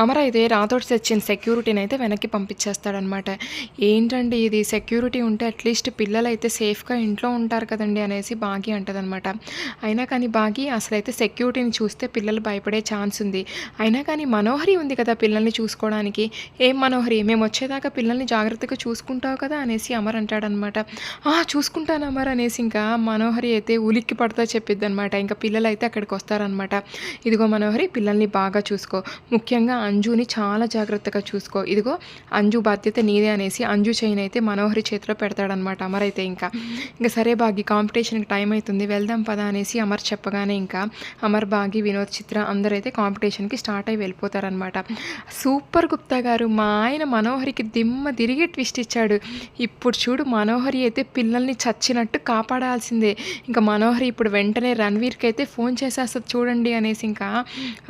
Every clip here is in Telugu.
అమర అయితే రాతోటి తెచ్చిన సెక్యూరిటీని అయితే వెనక్కి పంపించేస్తాడనమాట ఏంటండి ఇది? సెక్యూరిటీ ఉంటే అట్లీస్ట్ పిల్లలు అయితే సేఫ్గా ఇంట్లో ఉంటారు కదండి అనేసి బాగి అంటదనమాట అయినా కానీ బాగి అసలు అయితే సెక్యూరిటీని చూస్తే పిల్లలు భయపడే ఛాన్స్ ఉంది. అయినా కానీ మనోహరి ఉంది కదా పిల్లల్ని చూసుకోవడానికి. ఏం మనోహరి? మేము వచ్చేదాకా పిల్లల్ని జాగ్రత్తగా చూసుకుంటావు కదా అనేసి అమర్ అంటాడనమాట చూసుకుంటాను అమర్ అనేసి ఇంకా మనోహరి అయితే ఉలిక్కి పడతా చెప్పిద్ది అనమాట ఇంకా పిల్లలు అయితే అక్కడికి వస్తారనమాట ఇదిగో మనోహరి పిల్లల్ని బాగా చూసుకో. ముఖ్యంగా అంజుని చాలా జాగ్రత్తగా చూసుకో. ఇదిగో అంజు బాధ్యత నీదే అనేసి అంజు చైన్ అయితే మనోహరి చేతిలో పెడతాడనమాట అమర్ అయితే ఇంకా. ఇంకా సరే బాగి కాంపిటీషన్కి టైం అవుతుంది వెళ్దాం పదా అనేసి అమర్ చెప్పగానే ఇంకా అమర్ బాగి వినోద్ చిత్ర అందరైతే కాంపిటీషన్కి స్టార్ట్ అయ్యి వెళ్ళిపోతారనమాట సూపర్ గుప్తా గారు మా ఆయన మనోహరికి దిమ్మ తిరిగి ట్విస్ట్ ఇచ్చాడు. ఇప్పుడు చూడు మనోహరి అయితే పిల్లల్ని చచ్చినట్టు కాపాడాల్సిందే. ఇంకా మనోహరి ఇప్పుడు వెంటనే రణవీర్కి అయితే ఫోన్ చేసేస్తుంది చూడండి అనేసి ఇంకా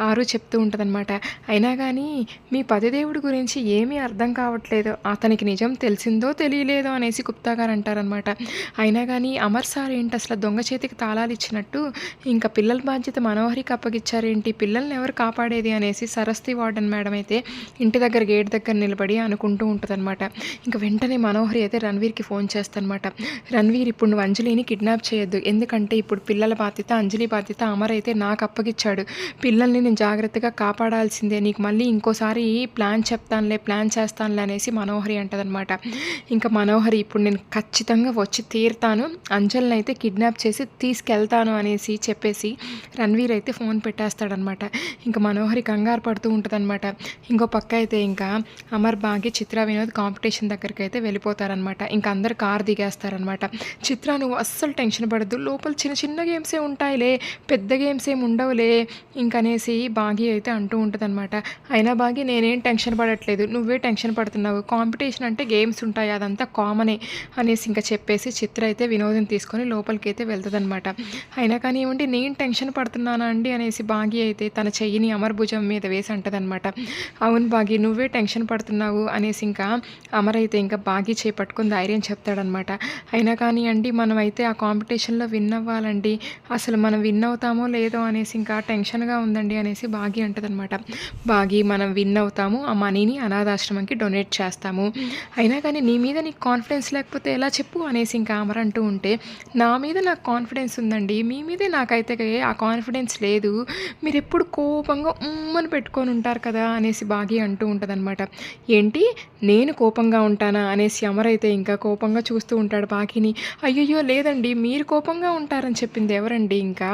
ఆరు చెప్తూ ఉంటుందన్నమాట. అయినా కానీ మీ పతిదేవుడి గురించి ఏమీ అర్థం కావట్లేదు. అతనికి నిజం తెలిసిందో తెలియలేదో అనేసి గుప్తా గారు అంటారనమాట అయినా కానీ అమర్ సార్ ఏంటి అసలు దొంగ చేతికి తాళాలు ఇచ్చినట్టు? ఇంకా పిల్లల బాధ్యత మనోహరికి అప్పగిచ్చారేంటి? పిల్లల్ని ఎవరు కాపాడేది అనేసి సరస్వతి వార్డెన్ మేడం అయితే ఇంటి దగ్గర గేట్ దగ్గర నిలబడి అనుకుంటూ ఉంటుందన్నమాట. ఇంకా వెంటనే మనోహరి అయితే రణవీర్కి ఫోన్ చేస్తానమాట రణవీర్ ఇప్పుడు నువ్వు అంజలిని కిడ్నాప్ చేయొద్దు. ఎందుకంటే ఇప్పుడు పిల్లల బాధ్యత అంజలి బాధ్యత అమర్ అయితే నాకు అప్పగిచ్చాడు. పిల్లల్ని నేను జాగ్రత్తగా కాపాడాల్సిందే. నీకు మళ్ళీ ఇంకోసారి ప్లాన్ చెప్తానులే ప్లాన్ చేస్తానులే అనేసి మనోహరి అంటదనమాట. ఇంకా మనోహరి ఇప్పుడు నేను ఖచ్చితంగా వచ్చి తీరుతాను అంజల్ని అయితే కిడ్నాప్ చేసి తీసుకెళ్తాను అనేసి చెప్పేసి రణవీర్ అయితే ఫోన్ పెట్టేస్తాడనమాట. ఇంకా మనోహరి కంగారు పడుతూ ఉంటుందన్నమాట ఇంకో పక్క అయితే ఇంకా అమర్ బాగి చిత్ర వినోద్ కాంపిటీషన్ దగ్గరికి అయితే వెళ్ళిపోతారనమాట. ఇంకా అందరు కార్ దిగేస్తారనమాట. చిత్ర నువ్వు అస్సలు టెన్షన్ పడద్దు లోపల చిన్న చిన్న గేమ్సే ఉంటాయిలే పెద్ద గేమ్స్ ఏమి ఉండవులే ఇంకనేసి బాగి అయితే అంటూ ఉంటుందన్నమాట అయినా బాగా నేనేం టెన్షన్ పడట్లేదు. నువ్వే టెన్షన్ పడుతున్నావు. కాంపిటీషన్ అంటే గేమ్స్ ఉంటాయి. అదంతా కామనే అనేసి ఇంకా చెప్పేసి చిత్ర అయితే వినోదం తీసుకొని లోపలికి అయితే అయినా కానీ నేను టెన్షన్ పడుతున్నానా అండి అనేసి బాగి అయితే తన చెయ్యిని అమర్ భుజం మీద వేసి అంటదనమాట అవును బాగి నువ్వే టెన్షన్ పడుతున్నావు అనేసి ఇంకా అమర్ అయితే ఇంకా బాగి చేపట్టుకుని ధైర్యం చెప్తాడనమాట అయినా కానీ అండి మనం అయితే ఆ కాంపిటీషన్లో విన్ అవ్వాలండి. అసలు మనం విన్ అవుతామో లేదో అనేసి ఇంకా టెన్షన్గా ఉందండి అనేసి బాగి అంటదనమాట బాగి మనం విన్ అవుతాము ఆ మనీని అనాథాశ్రమంకి డొనేట్ చేస్తాము. అయినా కానీ నీ మీద నీకు కాన్ఫిడెన్స్ లేకపోతే ఎలా చెప్పు అనేసి ఇంకా అమర్ అంటూ ఉంటే నా మీద నాకు కాన్ఫిడెన్స్ ఉందండి. మీ మీదే నాకైతే ఆ కాన్ఫిడెన్స్ లేదు. మీరు ఎప్పుడు కోపంగా ఉమ్మని పెట్టుకొని ఉంటారు కదా అనేసి బాగి అంటూ ఉంటుందన్నమాట. ఏంటి? నేను కోపంగా ఉంటానా అనేసి అమర్ అయితే ఇంకా కోపంగా చూస్తూ ఉంటాడు బాకీని అయ్యయ్యో లేదండి మీరు కోపంగా ఉంటారని చెప్పింది ఎవరండి ఇంకా?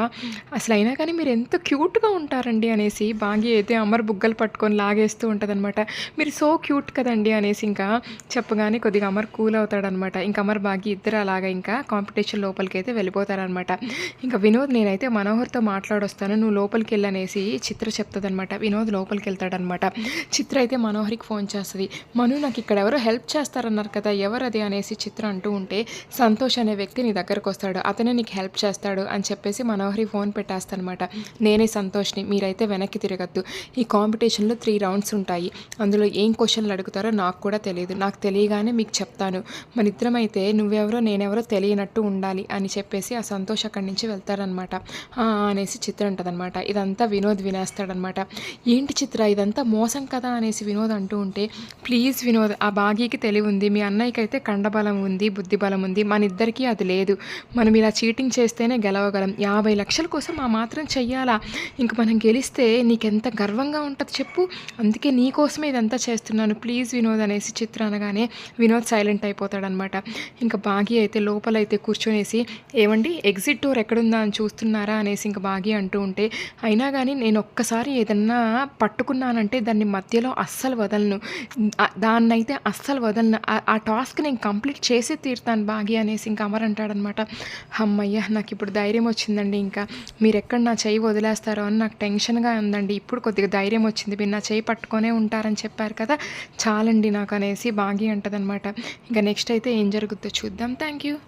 అసలు అయినా కానీ మీరు ఎంత క్యూట్గా ఉంటారండి అనేసి బాగి అయితే అమర్ బుగ్గలు పట్టుకొని లాగేస్తూ ఉంటుందన్నమాట. మీరు సో క్యూట్ కదండి అనేసి ఇంకా చెప్పగానే కొద్దిగా అమర్ కూల్ అవుతాడనమాట ఇంకా అమర్ బాగి ఇద్దరు అలాగా ఇంకా కాంపిటీషన్ లోపలికి అయితే వెళ్ళిపోతారనమాట ఇంకా వినోద్ నేనైతే మనోహర్తో మాట్లాడొస్తాను. నువ్వు లోపలికి వెళ్ళనేసి చిత్ర చెప్తుందనమాట వినోద్ లోపలికి వెళ్తాడనమాట చిత్ర అయితే మనోహరికి ఫోన్ చేస్తుంది. మను నాకు ఇక్కడ ఎవరో హెల్ప్ చేస్తారన్నారు కదా ఎవరు అది అనేసి చిత్ర అంటూ ఉంటే సంతోష్ అనే వ్యక్తి నీ దగ్గరకు వస్తాడు అతనే నీకు హెల్ప్ చేస్తాడు అని చెప్పేసి మనోహరి ఫోన్ పెట్టేస్తానమాట నేనే సంతోష్ని మీరైతే వెనక్కి తిరగద్దు. ఈ కాంపిటీషన్లో త్రీ రౌండ్స్ ఉంటాయి. అందులో ఏం క్వశ్చన్లు అడుగుతారో నాకు కూడా తెలియదు. నాకు తెలియగానే మీకు చెప్తాను. మన ఇద్దరమైతే నువ్వెవరో నేనెవరో తెలియనట్టు ఉండాలి అని చెప్పేసి ఆ సంతోష్ అక్కడి నుంచి వెళ్తారనమాట "ఆ" అనేసి చిత్ర అంటదనమాట ఇదంతా వినోద్ వినేస్తాడనమాట ఏంటి చిత్ర? ఇదంతా మోసం కదా అనేసి వినోద్ అంటూ ఉంటే ప్లీజ్ వినోద్ ఆ బాగీకి తెలివి ఉంది మీ అన్నయ్యకి అయితే కండబలం ఉంది బుద్ధి బలం ఉంది. మన ఇద్దరికీ అది లేదు. మనం ఇలా చీటింగ్ చేస్తేనే గెలవగలం. యాభై లక్షల కోసం ఆ మాత్రం చెయ్యాలా? ఇంక మనం గెలిస్తే నీకెంత గర్వంగా ఉంటుంది చెప్పు. అందుకే నీకోసమే ఇదంతా చేస్తున్నాను. ప్లీజ్ వినోద్ అనేసి చిత్ర అనగానే వినోద్ సైలెంట్ అయిపోతాడనమాట. ఇంకా బాగి అయితే లోపలైతే కూర్చొనేసి ఏమండి ఎగ్జిట్ డోర్ ఎక్కడుందా అని చూస్తున్నారా? అనేసి ఇంకా బాగి అంటూ ఉంటే అయినా కానీ నేను ఒక్కసారి ఏదన్నా పట్టుకున్నానంటే దాన్ని మధ్యలో అస్సలు వదలను. దాన్నైతే అస్సలు వదలను. ఆ- ఆ టాస్క్ నేను కంప్లీట్ చేసి తీరుతాను బాగి అనేసి ఇంకా అమర్ అంటాడనమాట. అమ్మయ్య నాకు ఇప్పుడు ధైర్యం వచ్చిందండి ఇంకా. మీరు ఎక్కడ నా చేయి వదిలేస్తారో అని నాకు టెన్షన్గా ఉందండి. ఇప్పుడు కొద్దిగా ధైర్యం వచ్చింది. మీరు నా చేయి పట్టుకొనే ఉంటారని చెప్పారు కదా చాలండి నాకు అనేసి బాగి అంటదనమాట ఇంకా నెక్స్ట్ అయితే ఏం జరుగుద్దో చూద్దాం. Thank you